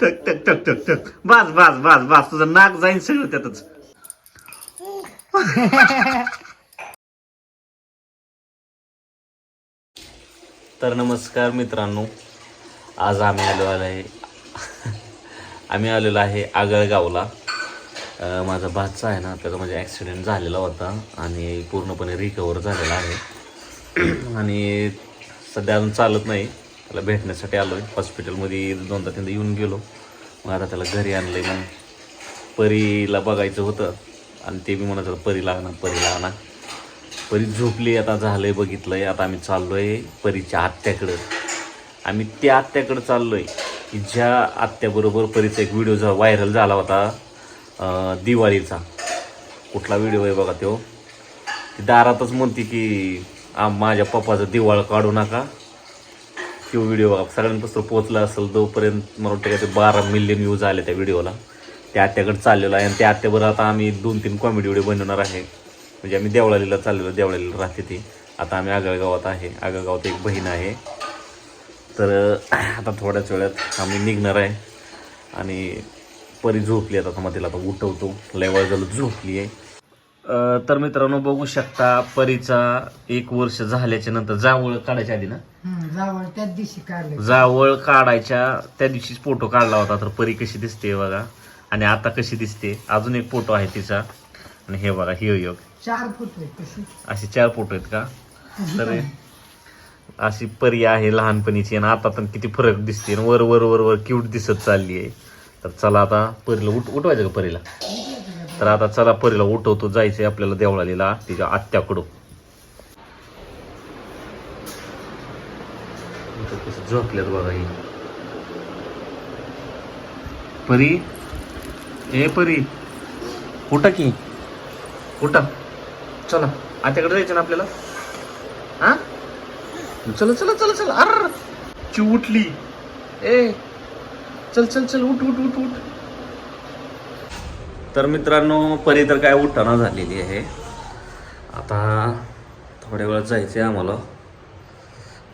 टक टक टक टक टक. बास बास बास बास तुझं नाक जाईन सगळं त्यातच. तर नमस्कार मित्रांनो आज आम्ही आलो आहे आम्ही आलेलो आहे आगळगावला. माझा भातचा आहे ना त्याचा म्हणजे ॲक्सिडेंट झालेला होता आणि पूर्णपणे रिकवर झालेला आहे. आणि सध्या अजून चालत नाही. त्याला भेटण्यासाठी आलो आहे हॉस्पिटलमध्ये दोनदा तीनदा येऊन गेलो. मग आता त्याला घरी आणलं मग. परीला बघायचं होतं. आणि ते बी म्हणत होतं परीला आणा परीला आणा परी झोपली आता झालंय बघितलंय. आता आम्ही चाललोय परीच्या आत्याकडं. आम्ही त्या आत्याकडं चाललोय. की ज्या आत्याबरोबर परीचा एक व्हिडिओ जा व्हायरल झाला होता दिवाळीचा. कुठला व्हिडिओ आहे बघा तो. ती दारातच म्हणते की आ माझ्या पप्पाचं दिवाळ काढू नका. तो व्हिडिओ बघा सगळ्यांपासून पोचला असेल तोपर्यंत मला वाटतं का ते बारा मिलियन व्ह्यूज आले त्या व्हिडिओला त्या आत्याकडे चाललेलो आहे आणि त्या आत्याबरोबर आता आम्ही दोन तीन कॉमेडी व्हिडिओ बनवणार आहे. म्हणजे आम्ही देवळालीला चाललेलो देवळालीला राहते ती. आता आम्ही आगळगावात आहे. आगळगावात एक बहीण आहे. तर आता थोड्याच वेळात आम्ही निघणार आहे. आणि परी झोपली आता मग तिला आता उठवतो. लय वेळ झालं झोपली आहे. तर मित्रांनो बघू शकता परीचा एक वर्ष झाल्याच्यानंतर जावळ काढायच्या आधी ना? जावळ त्याच दिवशी काढले. जावळ काढायच्या त्या दिवशीच फोटो काढला होता. तर परी कशी दिसते बघा. आणि आता कशी दिसते? अजून एक फोटो आहे तिचा. आणि हे बघा हे योग चार फूट आहे तशी. असे चार फोटो आहेत का? तर अशी परी आहे लहानपणीची. आणि आता तर किती फरक दिसते. वर वर वर वर क्यूट दिसत चालली आहे. तर चला आता परीला उठ उठवायचं का परीला? तर आता चला परीला उठवतो जायचंय आपल्याला देवळालीला तिच्या आत्याकडं. झोपल्यात बघा ही. परी? ए परी. कुठं की. उठा. चला. आत्याकडे जायचं ना आपल्याला? हा चला चला चला चला. अर! ची उठली. ए चल चल चल उठ उठ उठ उठ. तर मित्रांनो परी तर काय उठाना झालेली आहे. आता थोड्या वेळात जायचं आहे आम्हाला.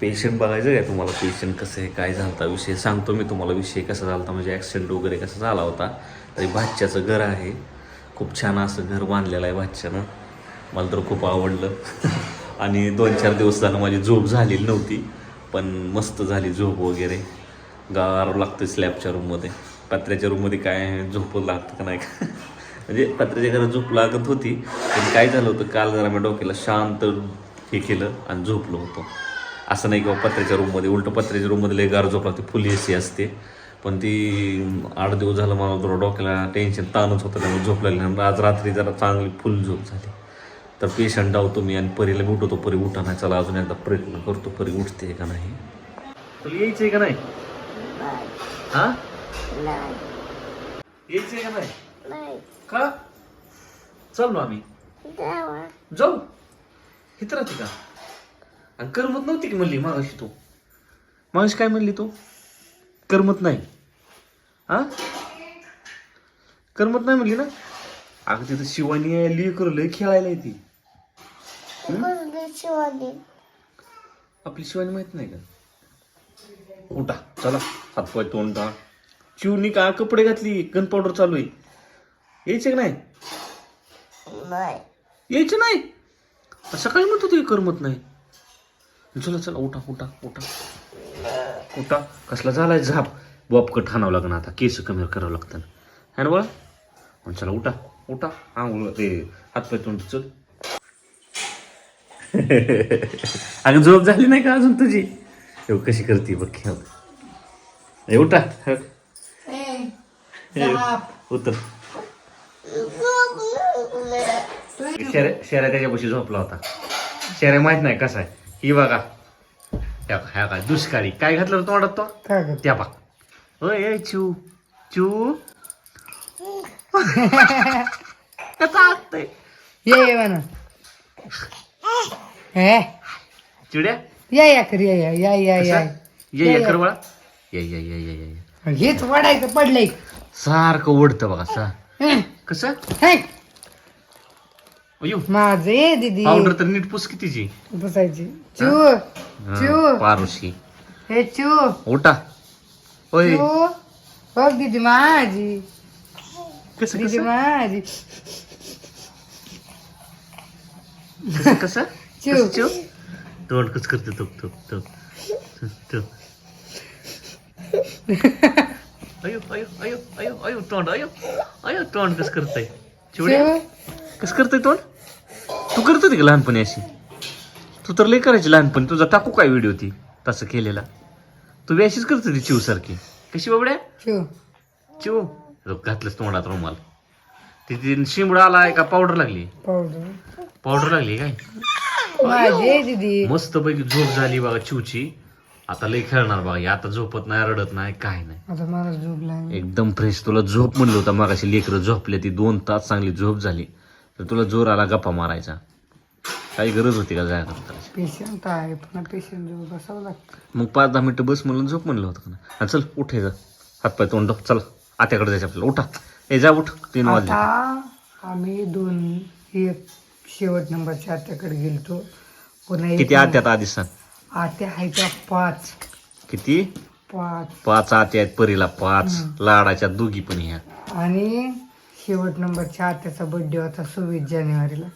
पेशंट बघायचं काय तुम्हाला? पेशंट कसं आहे? काय झालता? विषय सांगतो मी तुम्हाला. विषय कसा झाला होता म्हणजे ॲक्सिडेंट वगैरे कसा झाला होता? तरी भाच्याचं घर आहे. खूप छान असं घर बांधलेलं आहे भाच्यानं. मला तर खूप आवडलं. आणि दोन चार दिवस झालं माझी झोप झालेली नव्हती पण मस्त झाली झोप वगैरे. गार लागतं स्लॅबच्या रूममध्ये पत्र्याच्या रूममध्ये काय? झोप लागतं का नाही? का म्हणजे पत्र्याच्या घरात झोप लागत होती पण काय झालं होतं काल जरा मी डोक्याला शांत हे केलं आणि झोपलो होतो. असं नाही किंवा पत्र्याच्या रूममध्ये उलटं पत्र्याच्या रूममध्ये लय गार झोप लागते फुल ए सी असते. पण ती आठ दिवस झालं मला थोडं डोक्याला टेन्शन ताणच होतं त्यामुळे झोपलेलं नाही. आज रात्री जरा चांगली फुल झोप झाली. तर पेशंट डावतो मी आणि परीला मी उठवतो परी उठा नाही चला अजून एकदा प्रयत्न करतो परी उठते का नाही. तुला यायचंय का नाही? हा? यायचंय का नाही? का? चल ना आम्ही. जाऊ. इथं राहते का? आणि करमत नव्हती की म्हणली मागाशी तू? मागाशी काय म्हणली तू? करमत नाही. हा? करमत नाही म्हणली ना? अगं तिथं शिवानी आहे लेकर लय खेळायला येते. आपली शिवानी माहीत नाही का? उठा चला. हातपाय तोंड धुवा. चिवनी का? कपडे घातली. गन पावडर चालू आहे. यायचे का नाही? यायचं नाही? सकाळी म्हणतो तू करमत नाही. चला चला उठा उठा उठा. उठा. कसला झालाय झाप? बॉपकट हाणावं लागणार आता. केस कमी करावं लागतं. है ना बळा? मग चला उठा उठा. आंघोळ ते हातपाय तोंड चल. अगं झोप झाली नाही का अजून तुझी? एव कशी करते बघ उठा. हे, उतर. शेऱ्या शेऱ्या त्याच्यापाशी झोपला होता. शेऱ्या माहीत नाही कसा आहे. ही बघा. ह्या का- ह्या काय दुष्काळी. काय घातलं होतं तोंडात तो? काय करतो त्या बघ. ए, चू. चू. कसं ये ये म्हणा हे. चिड्या? या या कर या या या या या. ये ये ये ये. ये ये ये ये. हेच वाढायचं पडलंय. सारखं ओढतं बघा सा. हं, कसं? हे, अयो माझं दीदी. पावडर तर नीट पुस कितीची बसायची चू चू. पारुशी. हे चू. उठा. होय चू. बघ दीदी माझी. कसं दीदी कसं? माझी. कसं कसं? चिव तोंड कस करते? तो तो तो तो अयो अयो अयो अयो अयो तोंड अयो अयो तोंड कस करतय? चिवड्या. चिव कसं करतोय तोंड? तू करत होती का लहानपणी अशी? तू तर लय करायची लहानपणी. तुझा टाकू काय व्हिडिओ ती? तसं केलेला. तू बी अशीच करत होती चिव सारखी कशी बाबड्या? चिव. चिव. घातलंस तोंडात रुमाल. ती ती शिंबडा आलाय का पावडर लागली? पावडर. लागली काय? मस्त पैकी झोप झाली बघा चिवची. आता लय खेळणार बघा. आता झोपत नाही रडत नाही काय नाही. एकदम फ्रेश तुला झोप म्हणलं होतं मागाशी लेकरं झोपले ती. दोन तास चांगली झोप झाली. तर तुला जोर आला गप्पा मारायचा. काही गरज होती का जायला पेशंट आहे पुन्हा पेशंट जवळ बसावं लागतं. मग पाच दहा मिनिटं बस म्हणून झोप म्हणलं होतं का नाही? हा, चल उठे जा. हातपाय तोंड धुव, चला आत्याकडे जायचं आपल्याला. उठा. ए जा उठ. तीन वाजले. आता आम्ही दोन एक शेवट नंबरच्या आत्याकडे गेलतो. पुन्हा एक किती आत्यात आधी सांग. आत्या आहे त्या पाच. किती? पाच. पाच आत्या आहेत परीला पाच. लाडाच्या दोघी पण ह्या. आणि शेवट नंबरच्या आत्याचा बर्थडे होता सव्वीस जानेवारीला.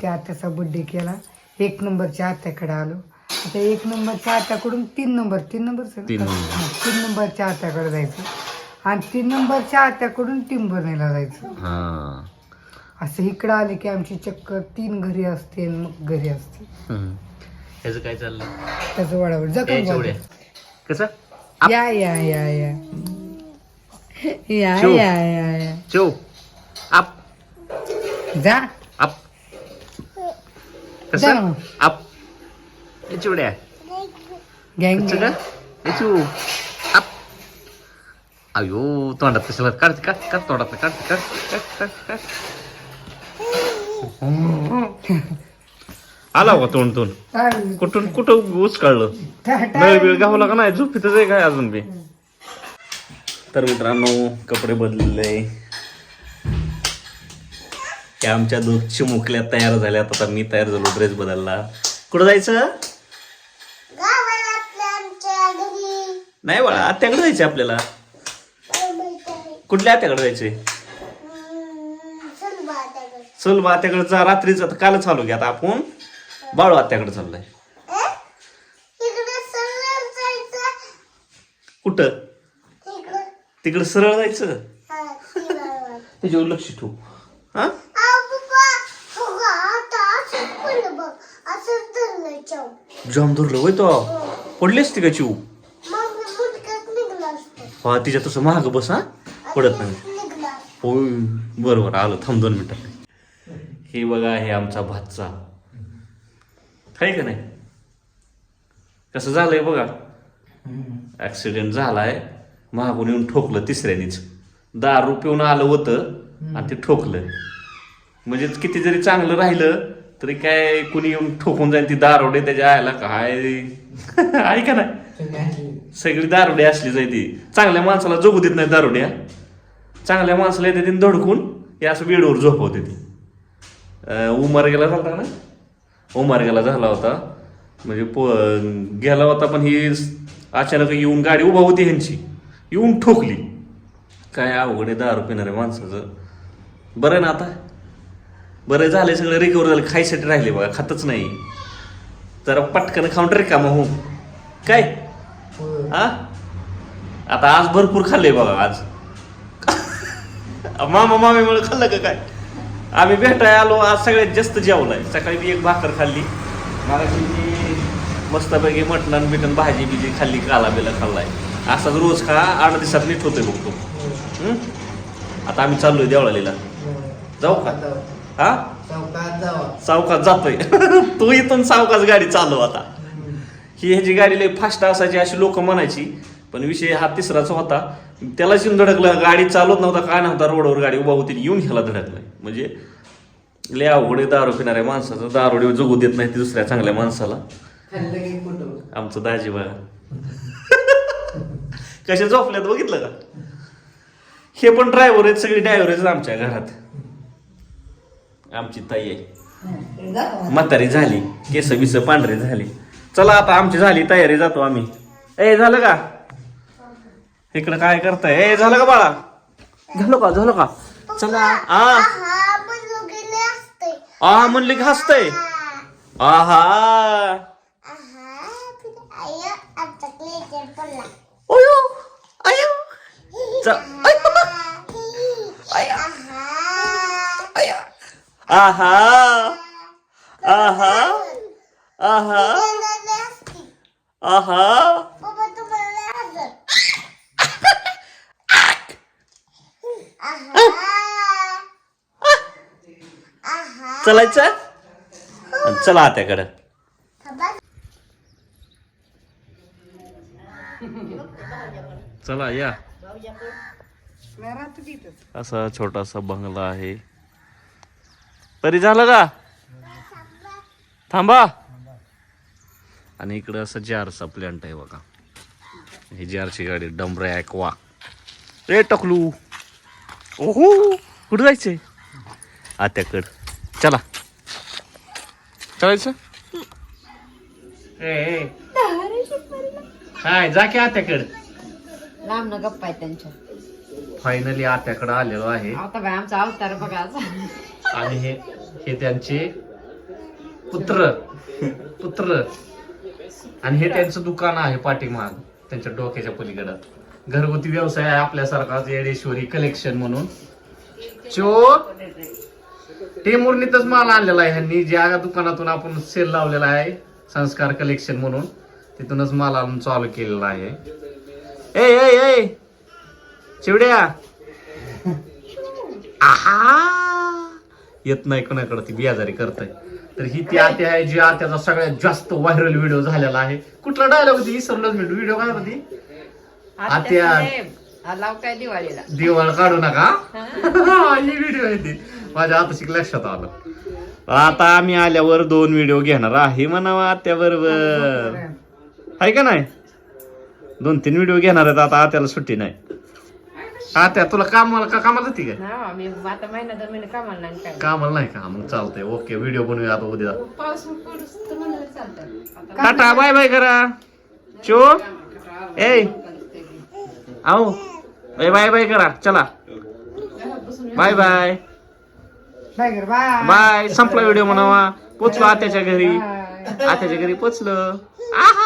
त्या आत्याचा बर्थडे केला. एक नंबरच्या आत्याकडे आलो. आता एक नंबरच्या आत्याकडून तीन नंबर तीन नंबर तीन नंबर. तीन नंबरच्या आत्याकडे जायचं. आणि तीन नंबरच्या आत्याकडून टिंबरणीला जायचं. हा. असं इकडं आले की आमची चक्कर तीन घरी असते मग घरी असते. ह्याचं काय चाललंय? त्याचं वडावड. जा ए, का चिवड्या बोल. कसं? या या या या. या. या या. आप जा आप जा कसं मग. आप ए, चिवड्या गँग का ए, चिव आप अयो तोंडात कशाला काढ काढ काढ तोंडात काढ काढ काढ काढ काढ आला का तोंड तोंड कुठून कुठं ऊस काढलं? नळ बिळ गावला का नाही. झोपीतच आहे काय अजून बी? तर मित्रांनो कपडे बदलले. त्या आमच्या दोन चिमुकल्या तयार झाल्यात. आता मी तयार झालो ड्रेस बदलला. कुठं जायचं? नाही बाळा आत्याकडे जायचे आपल्याला. कुठल्या आत्याकडे जायचे चल बा आत्याकडे जा रात्रीच आता कालच चालू घ्या आता आपण. बाळू आत्याकडे चाललोय. कुठं? तिकडे सरळ जायचं? त्याच्यावर लक्ष ठेवू. हा? जाम धरलं होय तो. पडलीस ती का चिऊ? हा तिच्या तसं महाग बस हा. पडत नाही. होय बरोबर आलो. थांब दोन मिनिटं. हे बघा हे आमचा भातचा. आहे का नाही? कसं झालंय बघा. ऍक्सिडेंट झालाय. मागून येऊन ठोकलं तिसऱ्यानीच. दारू पिऊन आलं होतं आणि ते ठोकलं. म्हणजे किती जरी चांगलं राहिलं तरी काय कुणी येऊन ठोकून जाईल ती दारोडे त्याच्या आयला काय आहे का नाही? सगळी दारुडे असली जाय ती. चांगल्या माणसाला जगू देत नाही दारुड्या चांगल्या माणसाला येते तिने धडकून हे असं बेडवर झोपवते ती. उमार्गेला उमर गेला झाला ना? उमर गेला झाला होता. म्हणजे पो गेला होता पण ही अचानक येऊन गाडी उभा होती ह्यांची. येऊन ठोकली. काय अवघड आहे दारू पिणाऱ्या माणसाचं. बरं ना आता? बरं झालं सगळं रिकवर झालं खायसाठी राहिले बघा खातच नाही. जरा पटकन खाऊन रिकामा हो काय? हा? आता आज भरपूर खाल्ले बघा आज. मामा मामीमुळे खाल्लं का काय? आम्ही भेटाय आलो आज सगळ्यात जास्त जेवलाय सकाळी मी एक भाकर खाल्ली. मागाशी मी मस्तपैकी मटण बिटन भाजी बिजी खाल्ली काला बिला खाल्लाय. असाच रोज खा आठ दिवसात नीट होतोय बघतो आता आम्ही चाललोय देवळालीला. जाऊ का? हा? सावकाश जातोय. तू इथून सावकाश गाडी चालव आता. ही ह्याची गाडी लय फास्ट असायची अशी लोक म्हणायची. पण विषय हा तिसराच होता. त्याला येऊन धडकलं गाडी चालवत नव्हता काय नव्हता रोडवर गाडी उभा होती येऊन ह्याला धडकलाय म्हणजे लय अवघड आहे दारू पिणाऱ्या माणसाचं. दारोडे जगू देत नाही ती दुसऱ्या चांगल्या माणसाला. आमचं दाजी बघा कशा झोपल्यात बघितलं का? हे पण ड्रायव्हर आहेत सगळी ड्रायव्हर आहेत आमच्या घरात. आमची ताई आहे. म्हातारी झाली केस बिस पांढरी झाली. चला आता आमची झाली तयारी जातो आम्ही. ए झालं का? इकडे काय करताय? ए झालं का बाळा? झालं का झालं का? चला. आ? आ म्हणले की हसतय. आहा. ओयो अयो आहा आहा आहा आहा चलायचं? चला आत्याकडं. चला या. असा छोटासा बंगला आहे. तरी झालं का? थांबा. आणि इकडं असं जारचा प्लॅन्ट आहे बघा. ही जारची गाडी डंबरे ॲक्वा. रे टकलू. ओहो कुठं जायचंय? आत्याकड. चला. चलायचं? ए, ए. काय जा की आत्याकड. लांब न गप्पा आहे त्यांच्या. फायनली आत्याकडं आलेलो आहे. आता बाय आमचा अवतार बघा. आणि हे हे त्यांचे पुत्र पुत्र. आणि हे त्यांचं दुकान आहे पाठीमाग त्यांच्या डोक्याच्या पलीकडं. घरगुती व्यवसाय आहे आपल्यासारखाच येडेश्वरी कलेक्शन म्हणून. चो टेमुर्नीतच माल आणलेला आहे ह्यांनी ज्या दुकानातून आपण सेल लावलेला आहे संस्कार कलेक्शन म्हणून तिथूनच माल आणून चालू केलेला आहे. ए ए ए! चिवड्या! आहा! येत नाही कोणाकडे ती बियाजारी करताय. तर ही ती आत्या आहे जी आत्याचा सगळ्यात जास्त व्हायरल व्हिडिओ झालेला आहे. कुठला डायलॉग होती? विसरलोच मी व्हिडिओ काय होती? आत्या. साहेब, लाव काय दिवाळीला. दिवाळ काढू नका. ही? व्हिडिओ आहे ती. माझ्या आता लक्षात आलं. आता आम्ही आल्यावर दोन व्हिडिओ घेणार आहे म्हणावा आत्या बरोबर. आहे. का नाही? दोन तीन व्हिडिओ घेणार आहेत. आता आत्याला सुट्टी नाही. आत्या तुला कामाला का कामाला जाते काय? हा मी आता महिना दोन महिने कामाला नाही काय. कामाला नाही का? मग चालतंय. ओके व्हिडिओ बनवूया आता उद्या. पाऊस पडूस तर म्हणलं चालतं आता टाटा बाय बाय करा. चो. ए. आओ बाय बाय बाय करा. चला. बाय बाय बाय बाय संपला व्हिडिओ म्हणावा. पोचलो आत्याच्या घरी. आत्याच्या घरी पोचलो. आहा.